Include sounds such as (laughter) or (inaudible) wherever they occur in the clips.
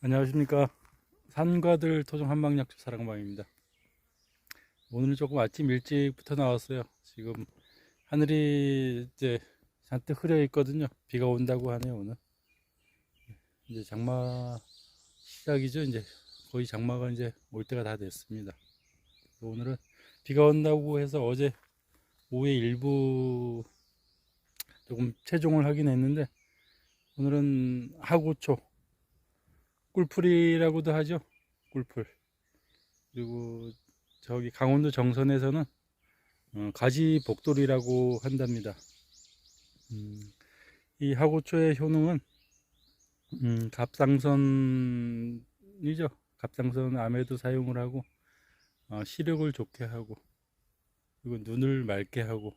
안녕하십니까. 산과들 토종 한방약초 사랑방입니다. 오늘은 조금 아침 일찍부터 나왔어요. 지금 하늘이 이제 잔뜩 흐려 있거든요. 비가 온다고 하네요 오늘. 이제 장마 시작이죠. 이제 거의 장마가 이제 올 때가 다 됐습니다. 오늘은 비가 온다고 해서 어제 오후에 일부 조금 체종을 하긴 했는데 오늘은 하고초 꿀풀이라고도 하죠. 꿀풀. 그리고 저기 강원도 정선에서는 어, 가지 복돌이라고 한답니다. 음, 이 하고초의 효능은 음, 갑상선이죠. 갑상선 암에도 사용을 하고 어, 시력을 좋게 하고 그리고 눈을 맑게 하고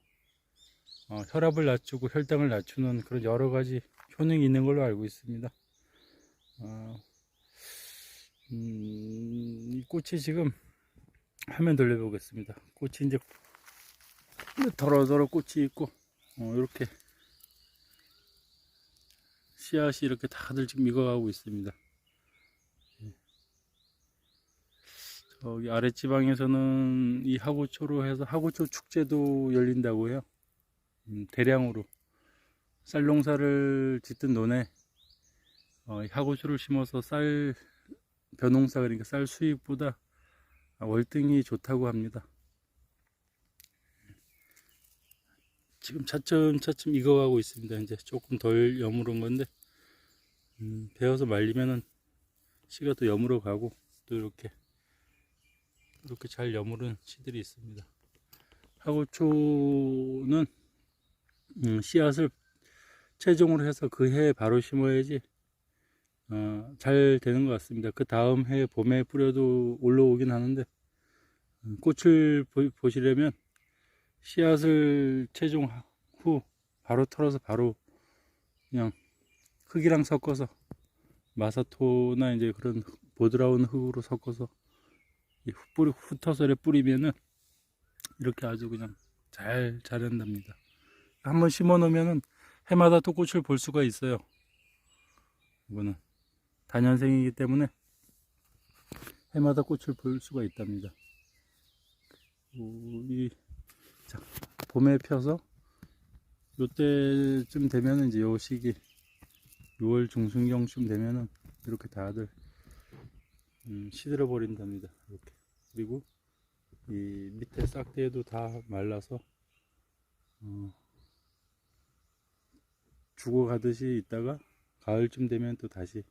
어, 혈압을 낮추고 혈당을 낮추는 그런 여러 가지 효능이 있는 걸로 알고 있습니다. 어, 음, 이 꽃이 지금 화면 돌려보겠습니다. 꽃이 이제 더러더러 꽃이 있고 어, 이렇게 씨앗이 이렇게 다들 지금 익어가고 있습니다. 예. 저기 아랫지방에서는 이 하고초로 해서 하고초 축제도 열린다고 해요. 음, 대량으로 쌀 농사를 짓던 논에 어, 이 하고초를 심어서 쌀 벼농사 그러니까 쌀 수입보다 월등히 좋다고 합니다. 지금 차츰 차츰 익어가고 있습니다. 이제 조금 덜 여무른 건데 음, 베어서 말리면은 씨가 또 여물어 가고 또 이렇게 이렇게 잘 여무른 씨들이 있습니다. 하고초는 음, 씨앗을 최종으로 해서 그 해에 바로 심어야지 어, 잘 되는 것 같습니다. 그 다음 해 봄에 뿌려도 올라오긴 하는데 음, 꽃을 보, 시려면 씨앗을 채종 후 바로 털어서 바로 그냥 흙이랑 섞어서 마사토나 이제 그런 보드라운 흙으로 섞어서 이 뿌리 훑어서 뿌리면은 이렇게 아주 그냥 잘 자란답니다. 한번 심어 놓으면은 해마다 또 꽃을 볼 수가 있어요. 이거는 단연생이기 때문에 해마다 꽃을 볼 수가 있답니다. 이 자, 봄에 펴서 요때쯤 되면은 이제 요 시기 6월 중순경쯤 되면은 이렇게 다들 음, 시들어 버린답니다. 이렇게 그리고 이 밑에 싹대도 다 말라서 어, 죽어가듯이 있다가 가을쯤 되면 또 다시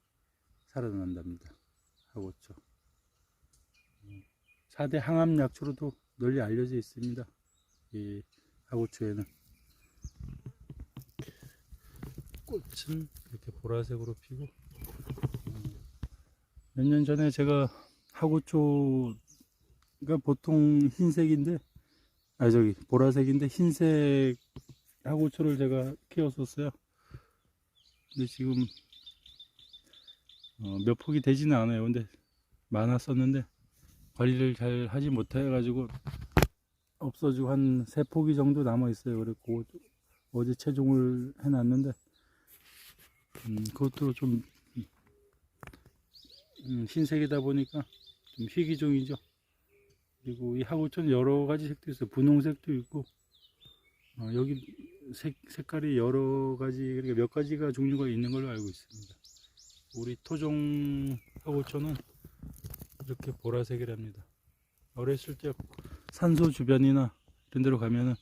살아난답니다. 하고초. 4대 항암 약초로도 널리 알려져 있습니다. 이 하고초에는 꽃은 이렇게 보라색으로 피고 몇 년 전에 제가 하고초가 보통 흰색인데 아 저기 보라색인데 흰색 하고초를 제가 키웠었어요. 근데 지금 어, 몇 폭이 되지는 않아요. 근데 많았었는데 관리를 잘 하지 못해 가지고 없어지고 한 세 포기 정도 남아 있어요. 그랬고 어제 체종을 해놨는데 음, 그것도 좀 음, 흰색이다 보니까 좀 희귀종이죠. 그리고 이 하고초는 여러 가지 색도 있어요. 분홍색도 있고 어, 여기 색, 색깔이 여러 가지 그러니까 몇 가지가 종류가 있는 걸로 알고 있습니다. 우리 토종 하고초는 이렇게 보라색이랍니다. 어렸을 때 산소 주변이나 이런 데로 가면은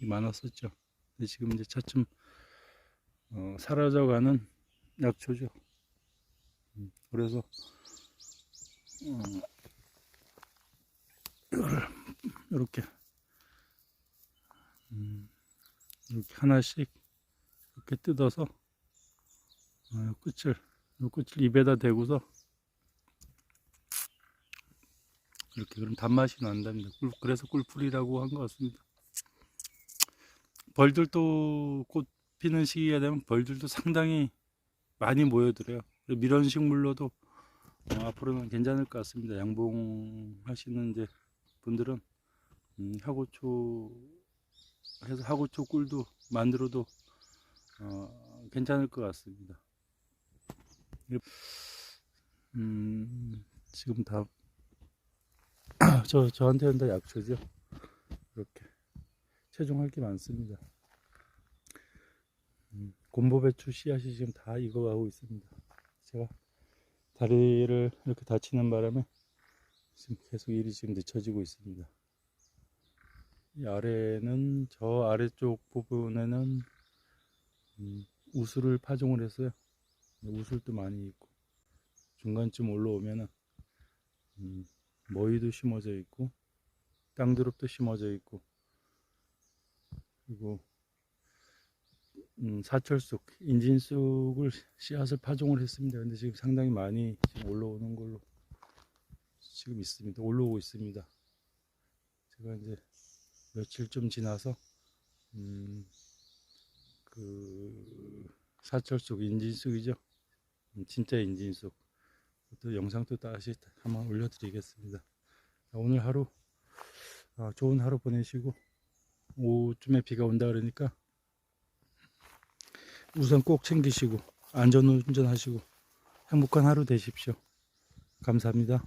많았었죠. 근데 지금 이제 차츰 어, 사라져가는 약초죠. 음, 그래서 어, 이걸 (clears throat) 이렇게 음, 이렇게 하나씩 이렇게 뜯어서 어, 끝을 이 끝을 입에다 대고서 이렇게 그럼 단맛이 난답니다. 꿀- 그래서 꿀풀이라고 한 것 같습니다. 벌들도 꽃 피는 시기가 되면 벌들도 상당히 많이 모여들어요. 그리고 밀원식물로도 어, 앞으로는 괜찮을 것 같습니다. 양봉 하시는 이제 분들은 음, 하고초 해서 하고초 꿀도 만들어도 어, 괜찮을 것 같습니다. 음, 지금 다, (clears throat) 저, 저한테는 다 약초죠. 이렇게. 최종할 게 많습니다. 음, 곰보배추 씨앗이 지금 다 익어가고 있습니다. 제가 다리를 이렇게 다치는 바람에 지금 계속 일이 지금 늦춰지고 있습니다. 이 아래는 저 아래쪽 부분에는 음, 우수를 파종을 했어요. 우술도 많이 있고 중간쯤 올라오면은 음, 머위도 심어져 있고 땅두릅도 심어져 있고 그리고 음, 사철쑥, 인진쑥을 씨앗을 파종을 했습니다. 근데 지금 상당히 많이 지금 올라오는 걸로 지금 있습니다. 올라오고 있습니다. 제가 이제 며칠 좀 지나서 음, 그 사철쑥, 인진쑥이죠. 음, 진짜 인진쑥. 또 영상도 다시 한번 올려드리겠습니다. 자, 오늘 하루 아, 좋은 하루 보내시고 오후쯤에 비가 온다 그러니까 우선 꼭 챙기시고 안전운전하시고 행복한 하루 되십시오. 감사합니다.